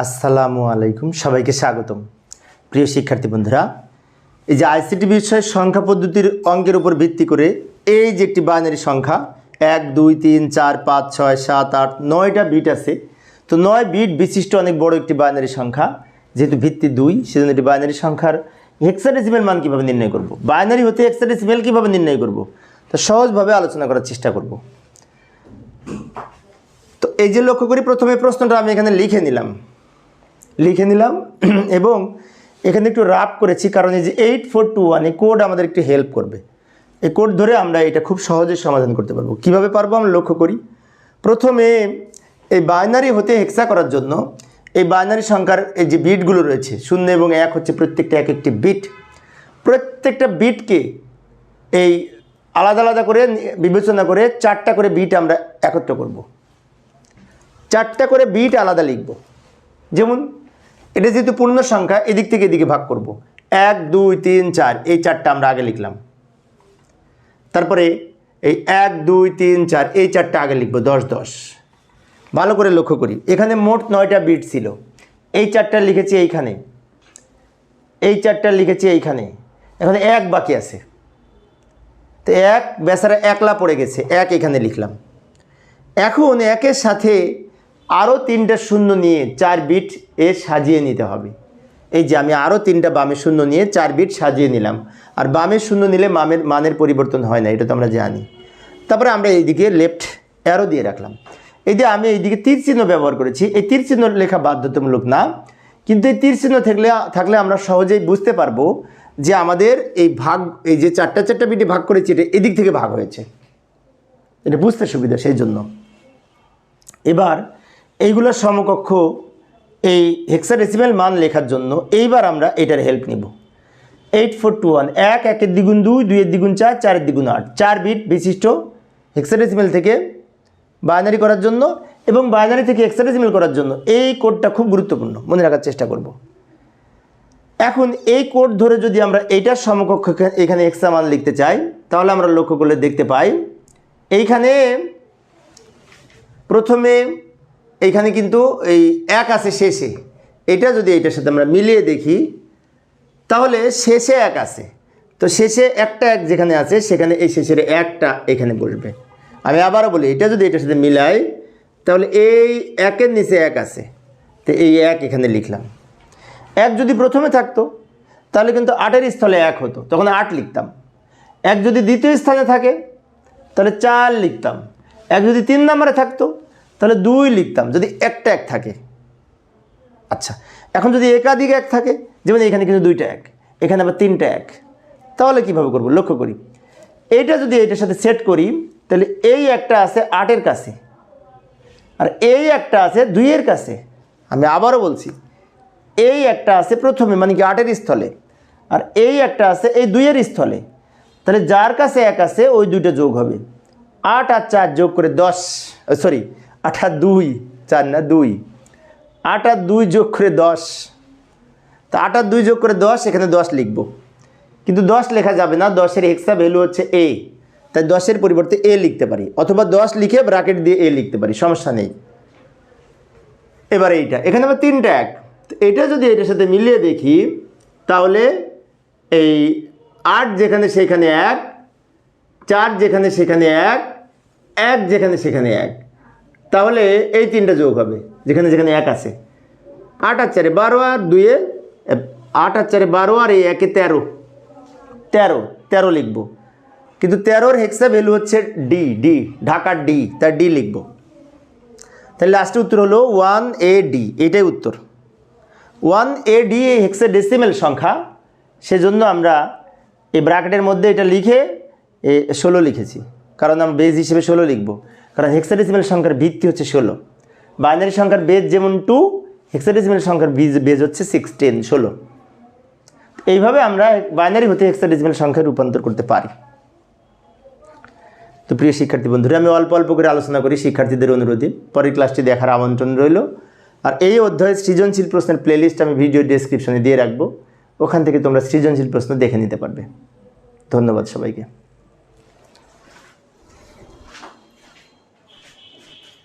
আসসালামু আলাইকুম, সবাইকে স্বাগতম। প্রিয় শিক্ষার্থী বন্ধুরা, এই যে আইসিটি বিষয়ের সংখ্যা পদ্ধতির অঙ্কের উপর ভিত্তি করে এই যে একটি বাইনারি সংখ্যা, এক, দুই, তিন, চার, পাঁচ, ছয়, সাত, আট, নয়টা বিট আছে। তো নয় বিট বিশিষ্ট অনেক বড় একটি বাইনারি সংখ্যা, যেহেতু ভিত্তি দুই, সেজন্য এটি বাইনারি সংখ্যার হেক্সাডেসিমেল মান কীভাবে নির্ণয় করব? বাইনারি হতে হেক্সাডেসিমেল কীভাবে নির্ণয় করব? তো সহজভাবে আলোচনা করার চেষ্টা করব। তো এই যে লক্ষ্য করি, প্রথমে প্রশ্নটা আমি এখানে লিখে নিলাম। লিখে নিলাম। এবং এখানে একটু রাপ করেছি, কারণ এই যে এইট ফোর টু ওয়ান এই কোড আমাদের একটু হেল্প করবে। এই কোড ধরে আমরা এটা খুব সহজে সমাধান করতে পারব। কীভাবে পারব আমরা লক্ষ্য করি? প্রথমে এই বাইনারি হতে হেক্সা করার জন্য এই বাইনারি সংখ্যার এই যে বিটগুলো রয়েছে, শূন্য এবং এক হচ্ছে প্রত্যেকটা এক একটি বিট প্রত্যেকটা বিটকে এই আলাদা আলাদা করে বিবেচনা করে চারটা করে বিট আমরা একত্র করব। চারটা করে বিট আলাদা লিখব। যেমন এটা যেহেতু পূর্ণ সংখ্যা, এদিক থেকে এদিকে ভাগ করব। এক, দুই, তিন, চার, এই চারটা আমরা আগে লিখলাম। তারপরে এই এক, দুই, তিন, চার, এই চারটা আগে লিখব, দশ দশ। ভালো করে লক্ষ্য করি, এখানে মোট নয়টা বিট ছিল। এই চারটা লিখেছি এইখানে। এই চারটা লিখেছি এইখানে। এখানে এক বাকি আছে। তো এক, বেচারা একলা পড়ে গেছে, এক এখানে লিখলাম। এখন একের সাথে আরও তিনটা শূন্য নিয়ে চার বিট এ সাজিয়ে নিতে হবে। এই যে আমি আরও তিনটা বামের শূন্য নিয়ে চার বিট সাজিয়ে নিলাম। আর বামের শূন্য নিলে মামের, মানের পরিবর্তন হয় না, এটা তো আমরা জানি। তারপরে আমরা এইদিকে লেফট অ্যারো দিয়ে রাখলাম। এই যে আমি এইদিকে তীর চিহ্ন ব্যবহার করেছি, এই তীর চিহ্ন লেখা বাধ্যতামূলক না। কিন্তু এই তীর চিহ্ন থাকলে থাকলে আমরা সহজেই বুঝতে পারব যে আমাদের এই ভাগ, এই যে চারটা চারটা বিটে ভাগ করেছি, এটা এদিক থেকে ভাগ হয়েছে। এটা বুঝতে সুবিধা, সেই জন্য। এবার এইগুলোর সমকক্ষ এই হেক্সাডেসিমেল মান লেখার জন্য এইবার আমরা এটার হেল্প নিব। এইট ফোর টু ওয়ান এক, একের দ্বিগুণ দুই, দুইয়ের দ্বিগুণ চার, চারের দ্বিগুণ আট। চার বিট বিশিষ্ট হেক্সাডেসিমেল থেকে বাইনারি করার জন্য এবং বাইনারি থেকে হেক্সাডেসিমেল করার জন্য এই কোডটা খুব গুরুত্বপূর্ণ। মনে রাখার চেষ্টা করব। এখন এই কোড ধরে যদি আমরা এইটার সমকক্ষ এখানে এক্সট্রা মান লিখতে চাই, তাহলে আমরা লক্ষ্য করলে দেখতে পাই, এইখানে প্রথমে এইখানে কিন্তু এই এক আছে শেষে। এটা যদি এটার সাথে আমরা মিলিয়ে দেখি, তাহলে শেষে এক আছে। তো শেষে একটা এক যেখানে আছে, সেখানে এই শেষের একটা এখানে বসবে। আমি আবারও বলি, এটা যদি এটার সাথে মিলাই, তাহলে এই একের নিচে এক আছে। তো এই এক এখানে লিখলাম। এক যদি প্রথমে থাকতো, তাহলে কিন্তু আটের স্থলে এক হতো। তখন আট লিখতাম। এক যদি দ্বিতীয় স্থানে থাকে, তাহলে চার লিখতাম। এক যদি তিন নম্বরে থাকতো তাহলে দুই লিখতাম, যদি একটা এক থাকে। আচ্ছা এখন যদি একাধিক এক থাকে, যেমন এখানে কিন্তু দুইটা এক, এখানে আবার তিনটা এক, তাহলে কীভাবে করব? লক্ষ্য করি। এইটা যদি এটার সাথে সেট করি, তাহলে এই একটা আছে আটের কাছে, আর এই একটা আছে দুইয়ের কাছে। আমি আবারও বলছি, এই একটা আছে প্রথমে মানে কি আটের স্থলে, আর এই একটা আছে এই দুইয়ের স্থলে। তাহলে যার কাছে এক আছে, ওই দুইটা যোগ হবে। আট আর চার যোগ করে দশ সরি আট আর দুই চার না দুই? আট আর দুই যোগ করে দশ। তা আট আর দুই যোগ করে দশ, এখানে দশ লিখব। কিন্তু দশ লেখা যাবে না, দশের এক্সট্রা ভ্যালু হচ্ছে এ তাই দশের পরিবর্তে এ লিখতে পারি, অথবা দশ লিখে ব্র্যাকেট দিয়ে এ লিখতে পারি, সমস্যা নেই। এবার এইটা, এখানে আবার তিনটা এক। এটা যদি এটার সাথে মিলিয়ে দেখি, তাহলে এই আট যেখানে সেখানে এক, চার যেখানে সেখানে এক এক যেখানে সেখানে এক। তাহলে এই তিনটা যোগ হবে, যেখানে যেখানে এক আছে। আট আর চারে বারো আর দুয়ে আট আর চারে বারো আর এই একে তেরো। তেরো তেরো লিখব। কিন্তু তেরোর হেক্সা ভ্যালু হচ্ছে ডি ডি ঢাকার ডি তার ডি লিখব। তাহলে লাস্টে উত্তর হলো ওয়ান এ ডি এটাই উত্তর। ওয়ান এ ডি এই হেক্সা ডেসিমেল সংখ্যা, সেজন্য আমরা এই ব্র্যাকেটের মধ্যে এটা লিখে, এ, ষোলো লিখেছি। কারণ আমরা বেজ হিসেবে ষোলো লিখব। কারণ হেক্সাডেসিমেল সংখ্যার ভিত্তি হচ্ছে ষোলো। বাইনারি সংখ্যার বেজ যেমন টু হেক্সাডেসিমেল সংখ্যার বীজ বেজ হচ্ছে সিক্স টেন ষোলো। এইভাবে আমরা বাইনারি হতে হেক্সাডেসিমেল সংখ্যায় রূপান্তর করতে পারি। তো প্রিয় শিক্ষার্থী বন্ধুরা, আমি অল্প অল্প করে আলোচনা করি শিক্ষার্থীদের অনুরোধে। পরের ক্লাসটি দেখার আমন্ত্রণ রইল। আর এই অধ্যায়ে সৃজনশীল প্রশ্নের প্লেলিস্ট আমি ভিডিও ডেসক্রিপশনে দিয়ে রাখব। ওখান থেকে তোমরা সৃজনশীল প্রশ্ন দেখে নিতে পারবে। ধন্যবাদ সবাইকে।